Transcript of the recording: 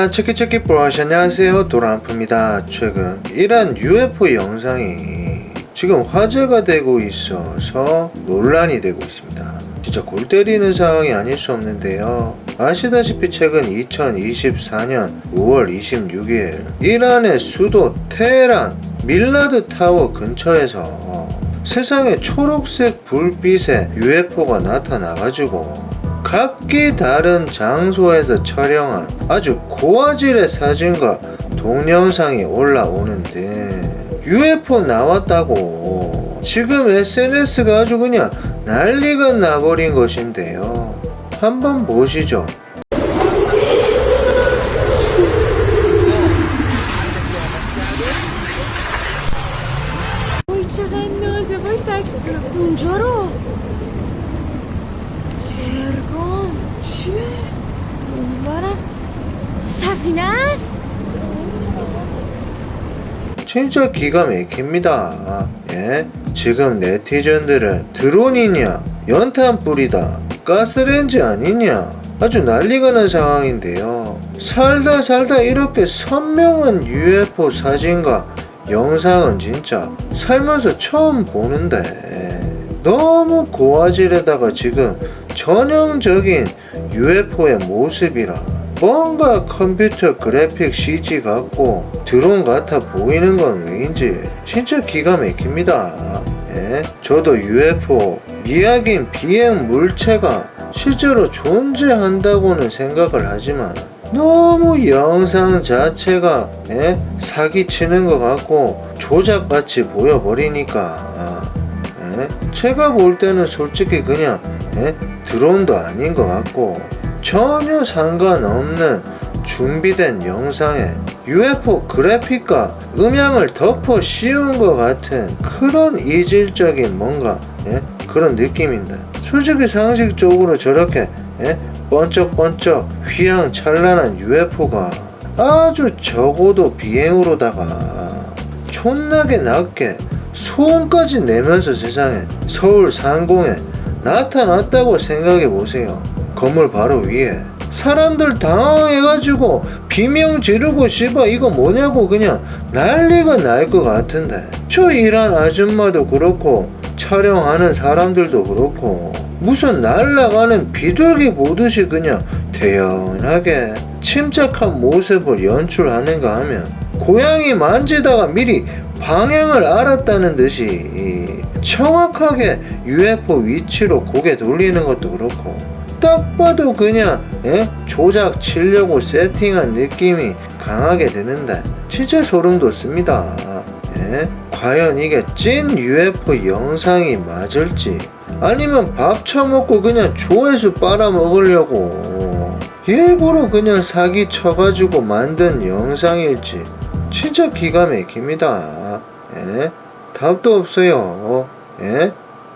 자, 체키체키 브러쉬 안녕하세요. 도란프입니다. 최근 이런 UFO 영상이 지금 화제가 되고 있어서 논란이 되고 있습니다. 진짜 골 때리는 상황이 아닐 수 없는데요. 아시다시피 최근 2024년 5월 26일 이란의 수도 테헤란 밀라드 타워 근처에서 세상에 초록색 불빛의 UFO가 나타나가지고 각기 다른 장소에서 촬영한 아주 고화질의 사진과 동영상이 올라오는데 UFO 나왔다고. 지금 SNS가 아주 그냥 난리가 나버린 것인데요. 한번 보시죠. اونجا رو هرگام چیه؟ امیدوارم سفینه است؟ 진짜 기가 막힙니다. 예? 지금 네티즌들은 드론이냐, 연탄불이다, 가스렌지 아니냐, 아주 난리가 난 상황인데요. 살다 살다 이렇게 선명한 UFO 사진과 영상은 진짜 살면서 처음 보는데 너무 고화질에다가 지금 전형적인 UFO의 모습이라 뭔가 컴퓨터 그래픽 CG 같고 드론 같아 보이는 건 왜인지 진짜 기가 막힙니다. 예? 저도 UFO 미약인 비행 물체가 실제로 존재한다고는 생각을 하지만 너무 영상 자체가 예? 사기치는 것 같고 조작같이 보여버리니까 아, 예? 제가 볼 때는 솔직히 그냥 예? 드론도 아닌 것 같고 전혀 상관없는 준비된 영상에 UFO 그래픽과 음향을 덮어 씌운 것 같은 그런 이질적인 뭔가 예? 그런 느낌인데 솔직히 상식적으로 저렇게 예? 번쩍번쩍 휘황찬란한 UFO가 아주 적어도 비행으로다가 촌나게 낮게 소음까지 내면서 세상에 서울 상공에 나타났다고 생각해 보세요. 건물 바로 위에 사람들 당황해가지고 비명 지르고 씨발 이거 뭐냐고 그냥 난리가 날 것 같은데 저 일한 아줌마도 그렇고 촬영하는 사람들도 그렇고 무슨 날아가는 비둘기 보듯이 그냥 태연하게 침착한 모습을 연출하는가 하면 고양이 만지다가 미리 방향을 알았다는 듯이 정확하게 UFO 위치로 고개 돌리는 것도 그렇고 딱 봐도 그냥 예? 조작 치려고 세팅한 느낌이 강하게 드는데 진짜 소름 돋습니다. 예? 과연 이게 찐 UFO 영상이 맞을지 아니면 밥 처먹고 그냥 조회수 빨아먹으려고 일부러 그냥 사기 쳐가지고 만든 영상일지 진짜 기가 막힙니다. 예? 답도 없어요. 예?